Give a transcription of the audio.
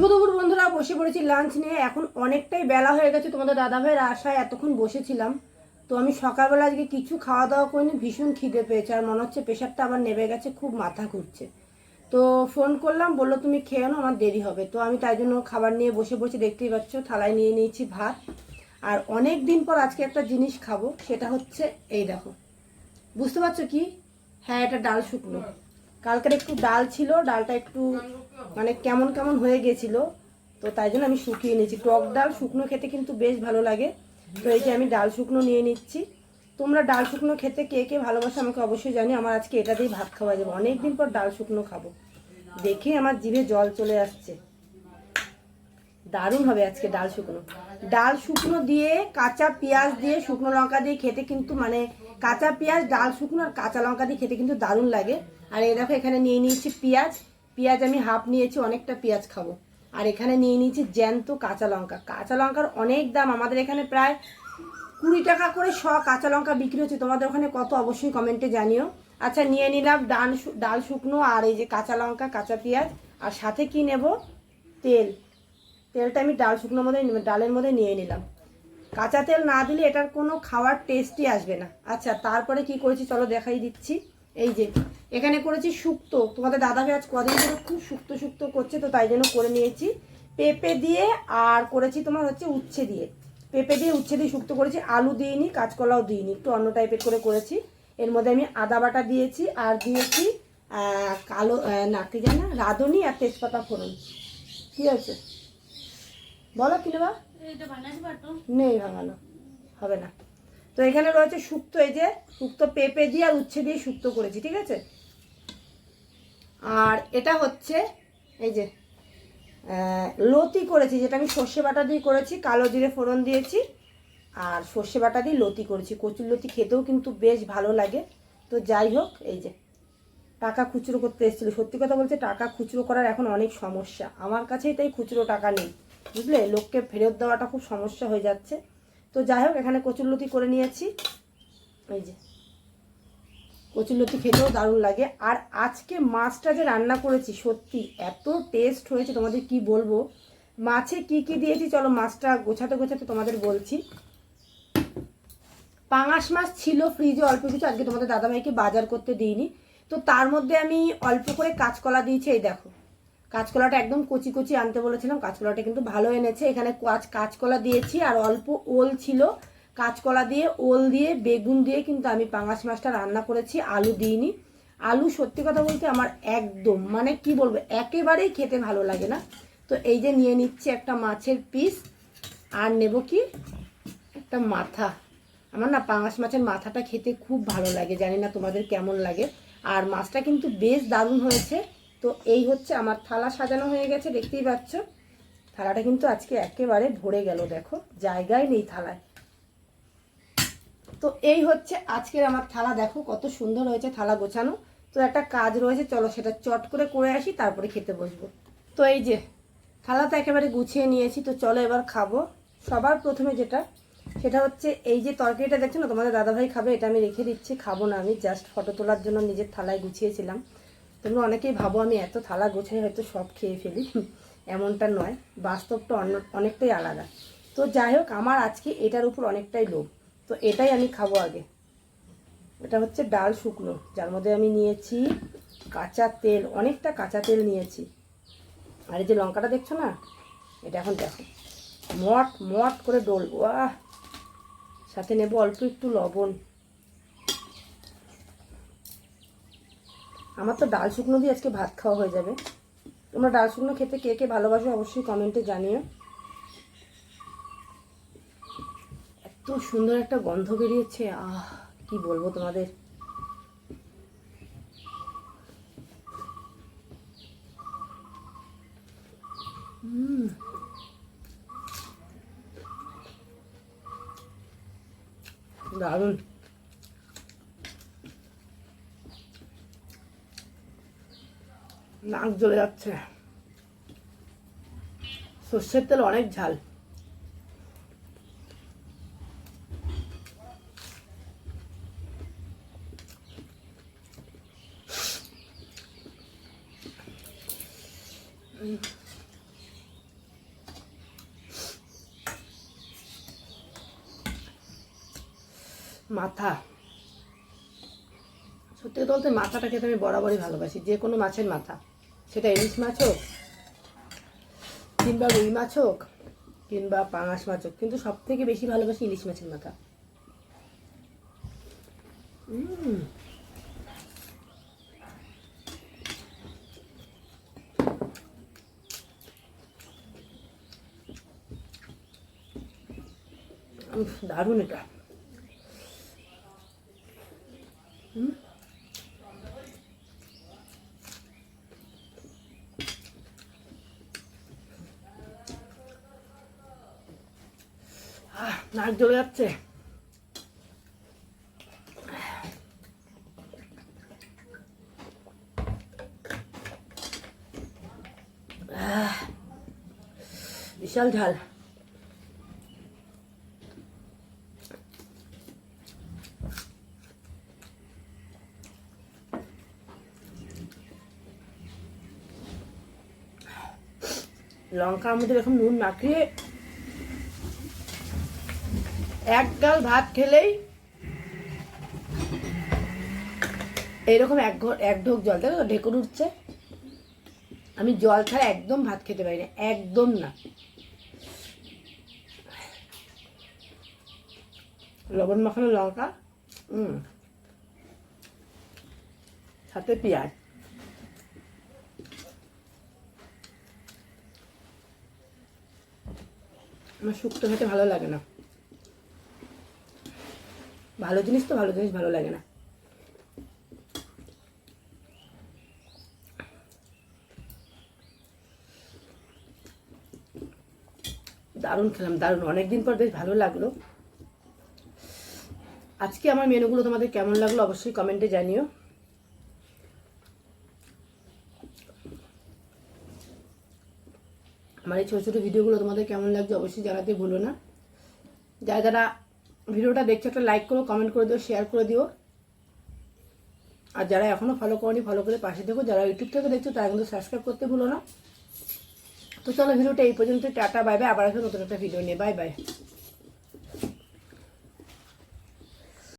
শুভ দুপুর বন্ধুরা, বসে পড়েছি লাঞ্চ নিয়ে। এখন অনেকটাই বেলা হয়ে গেছে, তোমাদের দাদা ভাইয়ের আশায় এতক্ষণ বসেছিলাম। তো আমি সকালবেলা আজকে কিছু খাওয়া দাওয়া করিনি, ভীষণ খিদে পেয়েছে। আর মনে হচ্ছে প্রেশারটা আবার নেমে গেছে, খুব মাথা ঘুরছে। তো ফোন করলাম, বলল, তুমি খেয়ে নাও, আমার দেরি হবে। তো আমি তাই জন্য খাবার নিয়ে বসে বসে দেখতেই পাচ্ছ, থালায় নিয়ে নিয়েছি ভাত। আর অনেক দিন পর আজকে একটা জিনিস খাব, সেটা হচ্ছে, এই দেখো। বুঝতে পারছ কি? হ্যাঁ এটা ডাল শুকনো। কালকের একটু ডাল ছিল, ডালটা একটু মানে কেমন কেমন হয়ে গেছিল, তো তাই জন্য আমি শুকিয়ে নিয়েছি। টক ডাল শুকনো খেতে কিন্তু বেশ ভালো লাগে। তো এই যে আমি ডাল শুকনো নিয়ে নিচ্ছি। তোমরা ডাল শুকনো খেতে কে কে ভালোবাসো আমাকে অবশ্যই জানি আমার আজকে এটা দিয়েই ভাত খাওয়া যাবে। অনেক দিন পর ডাল শুকনো খাব। দেখে আমার জিভে জল চলে আসছে। দারুণ হবে আজকে ডাল শুকনো। ডাল শুকনো দিয়ে, কাঁচা পেঁয়াজ দিয়ে, শুকনো লঙ্কা দিয়ে খেতে কিন্তু মানে কাঁচা পেঁয়াজ, ডাল শুকনো আর কাঁচা লঙ্কা দিয়ে খেতে কিন্তু দারুণ লাগে। আর এই দেখো, এখানে নিয়ে নিয়েছি পেঁয়াজ। পেঁয়াজ আমি হাফ নিয়েছি, অনেকটা পেঁয়াজ খাব। আর এখানে নিয়ে নিয়েছি জ্যান্ত কাঁচা লঙ্কা। কাঁচা লঙ্কার অনেক দাম, আমাদের এখানে প্রায় কুড়ি টাকা করে শ কাঁচা লঙ্কা বিক্রি হচ্ছে। তোমাদের ওখানে কত? অবশ্যই কমেন্টে জানিও। আচ্ছা নিয়ে নিলাম ডাল ডাল শুকনো আর এই যে কাঁচা লঙ্কা, কাঁচা পেঁয়াজ। আর সাথে কি নেব? তেল। তেলটা আমি ডাল শুকনোর মধ্যে ডালের মধ্যে নিয়ে নিলাম। কাঁচা তেল না দিলে এটার কোনো খাওয়ার টেস্টই আসবে না। আচ্ছা তারপরে কি করেছি? চলো দেখাই দিচ্ছি। এই যে এখানে করেছি শুক্তো। তোমাদের দাদাকে আজ কদিন ধরে খুব শুক্তো শুক্তো করছে তো তাই জন্য করে নিয়েছি। পেঁপে দিয়ে আর করেছি তোমার হচ্ছে উচ্ছে দিয়ে। পেঁপে দিয়ে উচ্ছে দিয়ে শুক্তো করেছি আলু দিইনি কাঁচকলাও দিইনি একটু অন্য টাইপের করে করেছি। এর মধ্যে আমি আদা বাটা দিয়েছি আর দিয়েছি কালো না কি জানা রাঁধুনি আর তেজপাতা ফোড়ন। কি আছে? বলো কি নেবা? নেই ভাঙানো হবে না। তো এখানে রয়েছে শুক্তো এই যে শুক্তো পেঁপে দিয়ে আর উচ্ছে দিয়ে শুক্তো করেছি ঠিক আছে? আর এটা হচ্ছে, এই যে লতি করেছি, যেটা আমি সর্ষে বাটা দিয়ে করেছি, কালো জিরে ফোড়ন দিয়েছি, আর সর্ষে বাটা দিয়ে লতি করেছি। কচুর লতি খেতেও কিন্তু বেশ ভালো লাগে। তো যাই হোক, এই যে, টাকা খুচরো করতে এসেছিল। সত্যি কথা বলতে, টাকা খুচরো করার এখন অনেক সমস্যা। আমার কাছেই তাই খুচরো টাকা নেই, বুঝলে? লোককে ফেরত দেওয়াটা খুব সমস্যা হয়ে যাচ্ছে। তো যাই হোক, এখানে কচুরলতি করে নিয়েছি। এই যে কচুরলতি খেতেও দারুণ লাগে। আর আজকে মাছটা যে রান্না করেছি, সত্যি এত টেস্ট হয়েছে তোমাদের কি বলব? মাছে কি কি দিয়েছি, চলো মাছটা গোছাতে গোছাতে তোমাদের বলছি। পাঙাশ মাছ ছিল ফ্রিজে অল্প কিছু, আজকে তোমাদের দাদাভাইকে বাজার করতে দিইনি। তো তার মধ্যে আমি অল্প করে কাঁচকলা দিয়েছি, এই দেখো। কাঁচকলাটা একদম কচি কচি আনতে বলেছিলাম, কাঁচকলাটা কিন্তু ভালো এনেছে। এখানে কাঁচ কাঁচকলা দিয়েছি, আর অল্প ওল ছিল। কাঁচকলা দিয়ে, ওল দিয়ে, বেগুন দিয়ে কিন্তু আমি পাঙাশ মাছটা রান্না করেছি, আলু দিইনি। আলু সত্যি কথা বলতে আমার একদম মানে কি বলব, একেবারেই খেতে ভালো লাগে না। তো এই যে নিয়ে নিচ্ছি একটা মাছের পিস, আর নেব কি? একটা মাথা। আমার না পাঙাশ মাছের মাথাটা খেতে খুব ভালো লাগে, জানি না তোমাদের কেমন লাগে। আর মাছটা কিন্তু বেশ দারুণ হয়েছে। তো এই হচ্ছে আমার থালা সাজানো হয়ে গেছে, দেখতেই পাচ্ছ। থালাটা কিন্তু আজকে একেবারে ভরে গেল, দেখো। জায়গায় নেই থালায়। তো এই হচ্ছে আজকের আমার থালা। দেখো কত সুন্দর হয়েছে থালা গোছানো। তো একটা কাজ রয়েছে, চলো সেটা চট করে করে আসি, তারপরে খেতে বসবো। তো এই যে থালা তো একেবারে গুছিয়ে নিয়েছি, তো চলো এবার খাব। সবার প্রথমে যেটা, সেটা হচ্ছে এই যে তরকারিটা দেখছ না, তোমাদের দাদাভাই খাবে, এটা আমি রেখে দিচ্ছি, খাব না আমি জাস্ট ফটো তোলার জন্য নিজের থালায় গুছিয়েছিলাম। তোমরা অনেকেই ভাবো আমি এত থালা গোছাই হয়তো সব খেয়ে ফেলি, এমনটা নয়, বাস্তবটা অন্য, অনেকটাই আলাদা। তো যাই হোক, আমার আজকে এটার উপর অনেকটাই লোভ। তো এটাই আমি খাব আগে। এটা হচ্ছে ডাল শুকনো, যার মধ্যে আমি নিয়েছি কাঁচা তেল, অনেকটা কাঁচা তেল নিয়েছি। আর এই যে লঙ্কাটা দেখছ না? এটা এখন দেখো। মট মট করে ডলবো, আহ! সাথে নেব অল্প একটু লবণ। আমার তো ডাল শুকনো দিয়ে আজকে ভাত খাওয়া হয়ে যাবে। তোমরা ডাল শুকনো খেতে কে কে ভালোবাসো অবশ্যই কমেন্টে জানিও। এত সুন্দর একটা গন্ধ বেরিয়েছে, আহ, কি বলব তোমাদের? দারুণ। নাক জ্বলে যাচ্ছে। সর্ষের তেল অনেক ঝাল। মাথা। সত্যি কথা বলতে মাথাটা খেতে আমি বরাবরই ভালোবাসি যে কোনো মাছের মাথা। সেটা ইলিশ মাছ হোক কিংবা রুই মাছ হোক কিংবা পাঙাশ মাছ হোক কিন্তু সব থেকে বেশি ভালোবাসি ইলিশ মাছের মাথা। দারুণ উফ, দারুণ এটা হুম আহ, নাক জ্বলে যাচ্ছে আহ, বিশাল ঝাল লঙ্কার মধ্যে এরকম নুন মাখিয়ে এক গাল ভাত খেলেই এইরকম এক ঘর এক ঢোক জল দেখো ঢেকুর উঠছে। আমি জল ছাড়া একদম ভাত খেতে পারি না, একদম না। লবণ মাখানো লঙ্কা হুম সাথে পেঁয়াজ। আমার শুক্তো খেতে ভালো লাগে না। ভালো জিনিস তো ভালো জিনিস ভালো লাগে না। দারুণ খেলাম, দারুণ। অনেকদিন পর বেশ ভালো লাগল। আজকে আমার মেনুগুলো তোমাদের কেমন লাগল অবশ্যই কমেন্টে জানিও। আমার এই ছোটো ছোটো ভিডিওগুলো তোমাদের কেমন লাগছে অবশ্যই জানাতে ভুলো না। যারা যারা ভিডিওটা দেখছ, একটা লাইক করো কমেন্ট করে দিও শেয়ার করে দিও। আর যারা এখনও ফলো করনি ফলো করে পাশে দেখো যারা ইউটিউব থেকে দেখছ, তারা কিন্তু সাবস্ক্রাইব করতে ভুলো না। তো চলো ভিডিওটা এই পর্যন্ত টাটা বাই বাই আবার আসবে নতুন একটা ভিডিও নিয়ে। Bye bye